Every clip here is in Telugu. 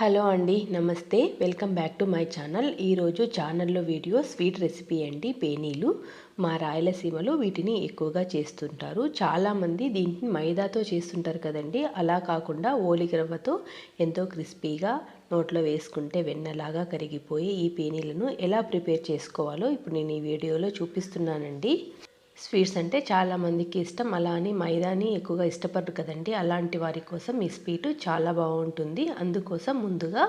హలో అండి నమస్తే. Welcome back to my channel. ఈరోజు ఛానల్లో వీడియో స్వీట్ రెసిపీ అండి. పేనీలు మా రాయలసీమలో వీటిని ఎక్కువగా చేస్తుంటారు. చాలామంది దీన్ని మైదాతో చేస్తుంటారు కదండి. అలా కాకుండా ఓలిగరవ్వతో ఎంతో క్రిస్పీగా నోట్లో వేసుకుంటే వెన్నలాగా కరిగిపోయి ఈ పేనీలను ఎలా ప్రిపేర్ చేసుకోవాలో ఇప్పుడు నేను ఈ వీడియోలో చూపిస్తున్నానండి. స్వీట్స్ అంటే చాలామందికి ఇష్టం. అలా అని మైదాని ఎక్కువగా ఇష్టపడరు కదండి. అలాంటి వారి కోసం ఈ స్వీట్ చాలా బాగుంటుంది. అందుకోసం ముందుగా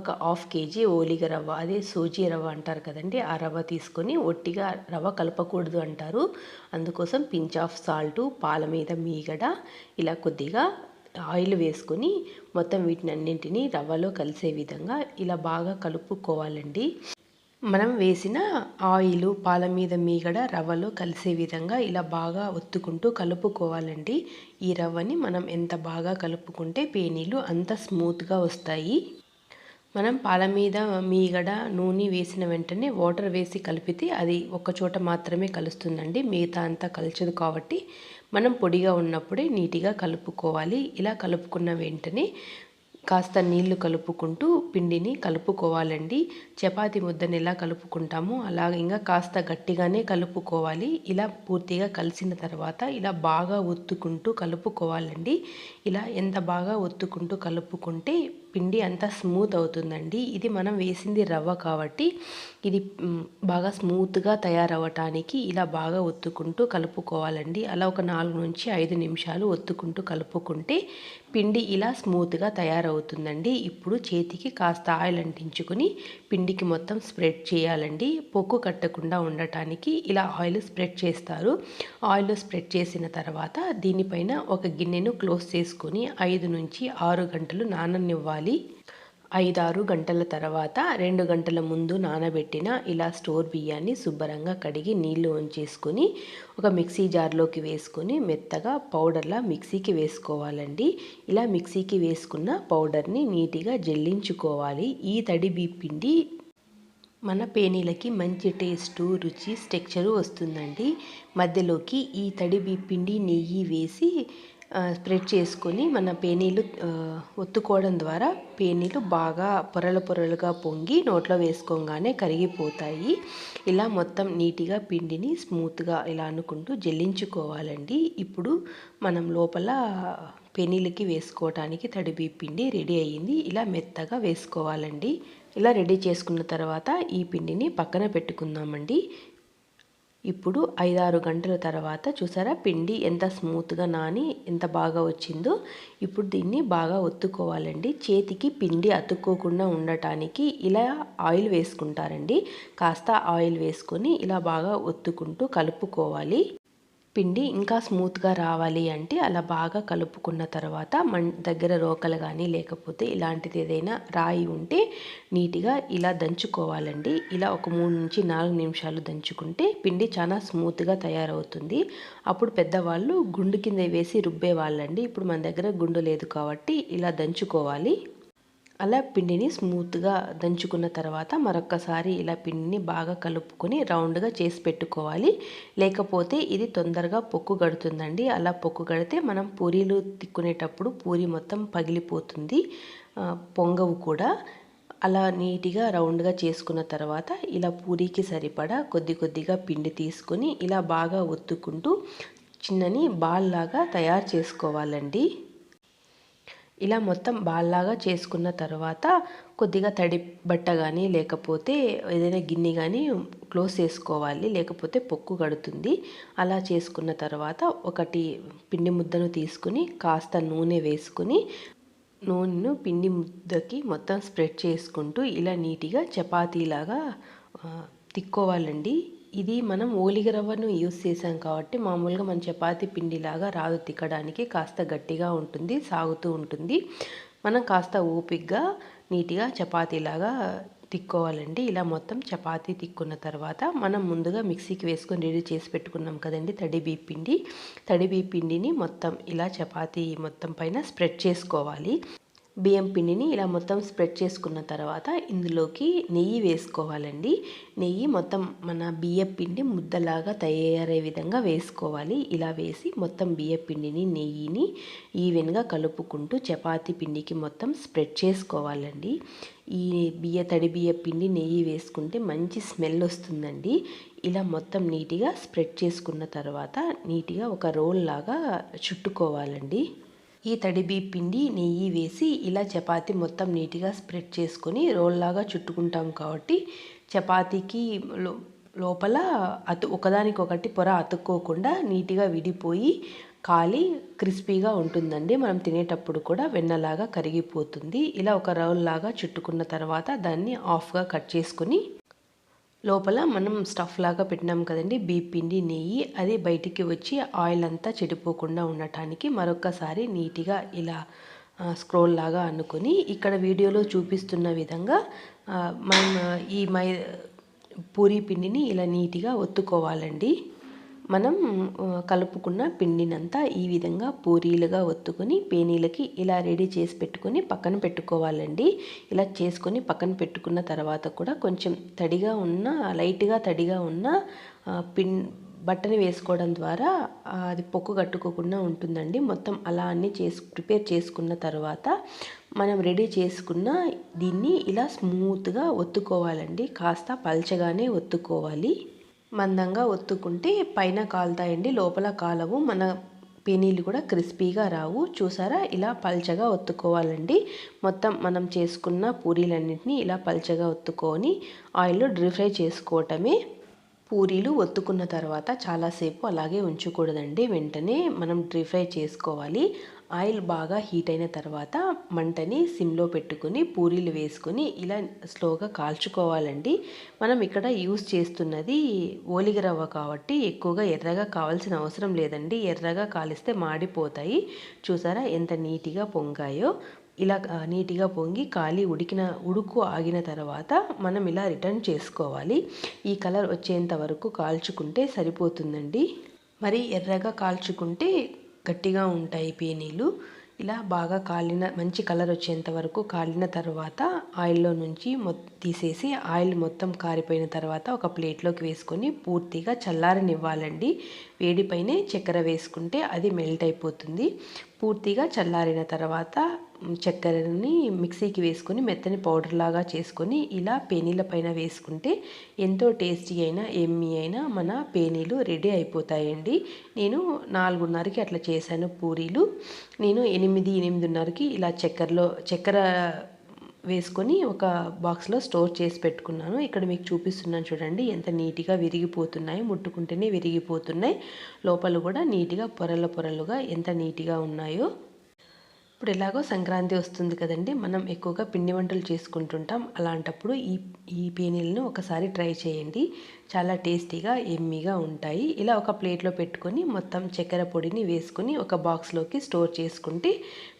ఒక హాఫ్ కేజీ ఓలిగ రవ్వ అదే సూజీ రవ్వ అంటారు కదండి. ఆ రవ్వ తీసుకొని ఒట్టిగా రవ్వ కలపకూడదు అంటారు. అందుకోసం పించ్ ఆఫ్ సాల్ట్ పాల మీద మీగడ ఇలా కొద్దిగా ఆయిల్ వేసుకొని మొత్తం వీటిని అన్నింటినీ రవ్వలో కలిసే విధంగా ఇలా బాగా కలుపుకోవాలండి. మనం వేసిన ఆయిల్ పాల మీద మీగడ రవ్వలో కలిసే విధంగా ఇలా బాగా ఒత్తుకుంటూ కలుపుకోవాలండి. ఈ రవ్వని మనం ఎంత బాగా కలుపుకుంటే పేనీలు అంత స్మూత్గా వస్తాయి. మనం పాల మీద మీగడ నూనె వేసిన వెంటనే వాటర్ వేసి కలిపితే అది ఒక్కచోట మాత్రమే కలుస్తుందండి. మిగతా అంతా కలచదు కాబట్టి మనం పొడిగా ఉన్నప్పుడే నీట్గా కలుపుకోవాలి. ఇలా కలుపుకున్న వెంటనే కాస్త నీళ్ళు కలుపుకుంటూ పిండిని కలుపుకోవాలండి. చపాతి ముద్దని ఎలా కలుపుకుంటామో అలా ఇంకా కాస్త గట్టిగానే కలుపుకోవాలి. ఇలా పూర్తిగా కలిసిన తర్వాత ఇలా బాగా ఒత్తుకుంటూ కలుపుకోవాలండి. ఇలా ఎంత బాగా ఒత్తుకుంటూ కలుపుకుంటే పిండి అంతా స్మూత్ అవుతుందండి. ఇది మనం వేసింది రవ్వ కాబట్టి ఇది బాగా స్మూత్గా తయారవ్వటానికి ఇలా బాగా ఒత్తుకుంటూ కలుపుకోవాలండి. అలా ఒక నాలుగు నుంచి ఐదు నిమిషాలు ఒత్తుకుంటూ కలుపుకుంటే పిండి ఇలా స్మూత్గా తయారవుతుందండి. ఇప్పుడు చేతికి కాస్త ఆయిల్ అంటించుకొని పిండికి మొత్తం స్ప్రెడ్ చేయాలండి. పొక్కు కట్టకుండా ఉండటానికి ఇలా ఆయిల్ స్ప్రెడ్ చేస్తారు. ఆయిల్ స్ప్రెడ్ చేసిన తర్వాత దీనిపైన ఒక గిన్నెను క్లోజ్ చేసుకొని ఐదు నుంచి ఆరు గంటలు నాననివ్వాలి. ఐదారు గంటల తర్వాత రెండు గంటల ముందు నానబెట్టిన ఇలా స్టోర్ బియ్యాన్ని శుభ్రంగా కడిగి నీళ్ళు ఉంచేసుకొని ఒక మిక్సీ జార్లోకి వేసుకొని మెత్తగా పౌడర్లా మిక్సీకి వేసుకోవాలండి. ఇలా మిక్సీకి వేసుకున్న పౌడర్ని నీట్గా జల్లించుకోవాలి. ఈ తడి పిండి మన పేనీలకి మంచి టేస్టు రుచి స్ట్రక్చరు వస్తుందండి. మధ్యలోకి ఈ తడి పిండి నెయ్యి వేసి స్ప్రెడ్ చేసుకొని మన పేనీలు ఒత్తుకోవడం ద్వారా పేనీలు బాగా పొరలు పొరలుగా పొంగి నోట్లో వేసుకోగానే కరిగిపోతాయి. ఇలా మొత్తం నీట్గా పిండిని స్మూత్గా ఇలా అనుకుంటూ జల్లించుకోవాలండి. ఇప్పుడు మనం లోపల పెనీలకి వేసుకోవటానికి తడిబి పిండి రెడీ అయ్యింది. ఇలా మెత్తగా వేసుకోవాలండి. ఇలా రెడీ చేసుకున్న తర్వాత ఈ పిండిని పక్కన పెట్టుకుందామండి. ఇప్పుడు ఐదారు గంటల తర్వాత చూసారా? పిండి ఎంత స్మూత్గా నాని ఎంత బాగా వచ్చిందో. ఇప్పుడు దీన్ని బాగా ఒత్తుకోవాలండి. చేతికి పిండి అతుక్కోకుండా ఉండటానికి ఇలా ఆయిల్ వేసుకుంటారండి. కాస్త ఆయిల్ వేసుకొని ఇలా బాగా ఒత్తుకుంటూ కలుపుకోవాలి. పిండి ఇంకా స్మూత్గా రావాలి అంటే అలా బాగా కలుపుకున్న తర్వాత మన దగ్గర రోకలు కానీ లేకపోతే ఇలాంటిది ఏదైనా రాయి ఉంటే నీట్గా ఇలా దంచుకోవాలండి. ఇలా ఒక మూడు నుంచి నాలుగు నిమిషాలు దంచుకుంటే పిండి చాలా స్మూత్గా తయారవుతుంది. అప్పుడు పెద్దవాళ్ళు గుండు కింద వేసి రుబ్బేవాళ్ళండి. ఇప్పుడు మన దగ్గర గుండు లేదు కాబట్టి ఇలా దంచుకోవాలి. అలా పిండిని స్మూత్గా దంచుకున్న తర్వాత మరొకసారి ఇలా పిండిని బాగా కలుపుకొని రౌండ్గా చేసి పెట్టుకోవాలి. లేకపోతే ఇది తొందరగా పొక్కు గడుతుందండి. అలా పొక్కు గడితే మనం పూరీలు తిక్కునేటప్పుడు పూరి మొత్తం పగిలిపోతుంది. పొంగవు కూడా. అలా నీట్గా రౌండ్గా చేసుకున్న తర్వాత ఇలా పూరీకి సరిపడా కొద్ది కొద్దిగా పిండి తీసుకొని ఇలా బాగా ఒత్తుకుంటూ చిన్నని బాల్ లాగా తయారు చేసుకోవాలండి. ఇలా మొత్తం బాల్లాగా చేసుకున్న తర్వాత కొద్దిగా తడి బట్ట కానీ లేకపోతే ఏదైనా గిన్నె కానీ క్లోజ్ చేసుకోవాలి లేకపోతే పొక్కు కడుతుంది. అలా చేసుకున్న తర్వాత ఒకటి పిండి ముద్దను తీసుకుని కాస్త నూనె వేసుకుని నూనెను పిండి ముద్దకి మొత్తం స్ప్రెడ్ చేసుకుంటూ ఇలా నీట్గా చపాతీలాగా తిక్కోవాలండి. ఇది మనం ఓలిగ రవ్వను యూస్ చేసాం కాబట్టి మామూలుగా మన చపాతీ పిండిలాగా రాదు. తిక్కడానికి కాస్త గట్టిగా ఉంటుంది సాగుతూ ఉంటుంది. మనం కాస్త ఓపిగ్గా నీట్గా చపాతీలాగా తిక్కోవాలండి. ఇలా మొత్తం చపాతీ తిక్కున్న తర్వాత మనం ముందుగా మిక్సీకి వేసుకొని రెడీ చేసి పెట్టుకున్నాం కదండి తడి బీ పిండి. తడి మొత్తం ఇలా చపాతీ మొత్తం పైన స్ప్రెడ్ చేసుకోవాలి. బియ్యం పిండిని ఇలా మొత్తం స్ప్రెడ్ చేసుకున్న తర్వాత ఇందులోకి నెయ్యి వేసుకోవాలండి. నెయ్యి మొత్తం మన బియ్యం పిండి ముద్దలాగా తయారయ్యే విధంగా వేసుకోవాలి. ఇలా వేసి మొత్తం బియ్యం పిండిని నెయ్యిని ఈవెన్గా కలుపుకుంటూ చపాతి పిండికి మొత్తం స్ప్రెడ్ చేసుకోవాలండి. ఈ బియ్య తడి బియ్య పిండి నెయ్యి వేసుకుంటే మంచి స్మెల్ వస్తుందండి. ఇలా మొత్తం నీట్గా స్ప్రెడ్ చేసుకున్న తర్వాత నీట్గా ఒక రోల్ లాగా చుట్టుకోవాలండి. ఈ తడిబీ పిండి నెయ్యి వేసి ఇలా చపాతి మొత్తం నీట్గా స్ప్రెడ్ చేసుకొని రోల్లాగా చుట్టుకుంటాం కాబట్టి చపాతీకి లోపల అతు ఒకదానికొకటి పొర అతుక్కోకుండా నీట్గా విడిపోయి కాలి క్రిస్పీగా ఉంటుందండి. మనం తినేటప్పుడు కూడా వెన్నలాగా కరిగిపోతుంది. ఇలా ఒక రౌల్ లాగా చుట్టుకున్న తర్వాత దాన్ని ఆఫ్గా కట్ చేసుకొని లోపల మనం స్టఫ్ లాగా పెట్టినాం కదండి. బీప్ పిండి నెయ్యి అది బయటికి వచ్చి ఆయిల్ అంతా చెడిపోకుండా ఉండటానికి మరొకసారి నీట్గా ఇలా స్క్రోల్ లాగా అనుకొని ఇక్కడ వీడియోలో చూపిస్తున్న విధంగా మనం ఈ మై పూరీ పిండిని ఇలా నీట్గా ఒత్తుకోవాలండి. మనం కలుపుకున్న పిండినంతా ఈ విధంగా పూరీలుగా ఒత్తుకొని పేనీలకి ఇలా రెడీ చేసి పెట్టుకొని పక్కన పెట్టుకోవాలండి. ఇలా చేసుకొని పక్కన పెట్టుకున్న తర్వాత కూడా కొంచెం తడిగా ఉన్న లైట్గా తడిగా ఉన్న పిన్ బట్టని వేసుకోవడం ద్వారా అది పొక్కు కట్టుకోకుండా ఉంటుందండి. మొత్తం అలా అన్ని చేసి ప్రిపేర్ చేసుకున్న తర్వాత మనం రెడీ చేసుకున్న దీన్ని ఇలా స్మూత్గా ఒత్తుకోవాలండి. కాస్త పల్చగానే ఒత్తుకోవాలి. మందంగా ఒత్తుకుంటే పైన కాలుతాయండి లోపల కాలవు. మన పెనీలు కూడా క్రిస్పీగా రావు. చూసారా? ఇలా పల్చగా ఒత్తుకోవాలండి. మొత్తం మనం చేసుకున్న పూరీలన్నింటినీ ఇలా పల్చగా ఒత్తుకొని ఆయిల్లో డ్రీ ఫ్రై చేసుకోవటమే. పూరీలు ఒత్తుకున్న తర్వాత చాలాసేపు అలాగే ఉంచకూడదండి. వెంటనే మనం డ్రీ ఫ్రై చేసుకోవాలి. ఆయిల్ బాగా హీట్ అయిన తర్వాత మంటని సిమ్లో పెట్టుకుని పూరీలు వేసుకొని ఇలా స్లోగా కాల్చుకోవాలండి. మనం ఇక్కడ యూస్ చేస్తున్నది ఓలిగ రవ్వ కాబట్టి ఎక్కువగా ఎర్రగా కావాల్సిన అవసరం లేదండి. ఎర్రగా కాలిస్తే మాడిపోతాయి. చూసారా ఎంత నీట్గా పొంగాయో? ఇలా నీట్గా పొంగి కాలి ఉడికిన ఉడుకు ఆగిన తర్వాత మనం ఇలా రిటర్న్ చేసుకోవాలి. ఈ కలర్ వచ్చేంత వరకు కాల్చుకుంటే సరిపోతుందండి. మరి ఎర్రగా కాల్చుకుంటే గట్టిగా ఉంటాయి పేనీలు. ఇలా బాగా కాలిన మంచి కలర్ వచ్చేంత వరకు కాలిన తర్వాత ఆయిల్లో నుంచి మొ తీసేసి ఆయిల్ మొత్తం కారిపోయిన తర్వాత ఒక ప్లేట్లోకి వేసుకొని పూర్తిగా చల్లారనివ్వాలండి. వేడిపైనే చక్కెర వేసుకుంటే అది మెల్ట్ అయిపోతుంది. పూర్తిగా చల్లారిన తర్వాత చక్కెరని మిక్సీకి వేసుకొని మెత్తని పౌడర్ లాగా చేసుకొని ఇలా పేనీల పైన వేసుకుంటే ఎంతో టేస్టీ అయినా ఎమ్మి అయినా మన పేనీలు రెడీ అయిపోతాయండి. నేను నాలుగున్నరకి అట్లా చేశాను పూరీలు. నేను ఎనిమిది ఎనిమిదిన్నరకి ఇలా చక్కెరలో చక్కెర వేసుకొని ఒక బాక్స్లో స్టోర్ చేసి పెట్టుకున్నాను. ఇక్కడ మీకు చూపిస్తున్నాను చూడండి ఎంత నీట్గా విరిగిపోతున్నాయి ముట్టుకుంటేనే విరిగిపోతున్నాయి. లోపల కూడా నీట్గా పొరల పొరలుగా ఎంత నీట్గా ఉన్నాయో. ఇప్పుడు ఎలాగో సంక్రాంతి వస్తుంది కదండి. మనం ఎక్కువగా పిండి వంటలు చేసుకుంటుంటాం. అలాంటప్పుడు ఈ ఈ పేనీలను ఒకసారి ట్రై చేయండి. చాలా టేస్టీగా ఎమ్మీగా ఉంటాయి. ఇలా ఒక ప్లేట్లో పెట్టుకొని మొత్తం చక్కెర పొడిని వేసుకుని ఒక బాక్స్లోకి స్టోర్ చేసుకుంటే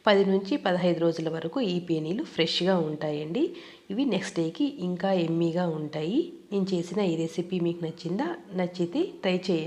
పది నుంచి పదహైదు రోజుల వరకు ఈ పేనీలు ఫ్రెష్గా ఉంటాయండి. ఇవి నెక్స్ట్ డేకి ఇంకా ఎమ్మీగా ఉంటాయి. నేను చేసిన ఈ రెసిపీ మీకు నచ్చిందా? నచ్చితే ట్రై చేయండి.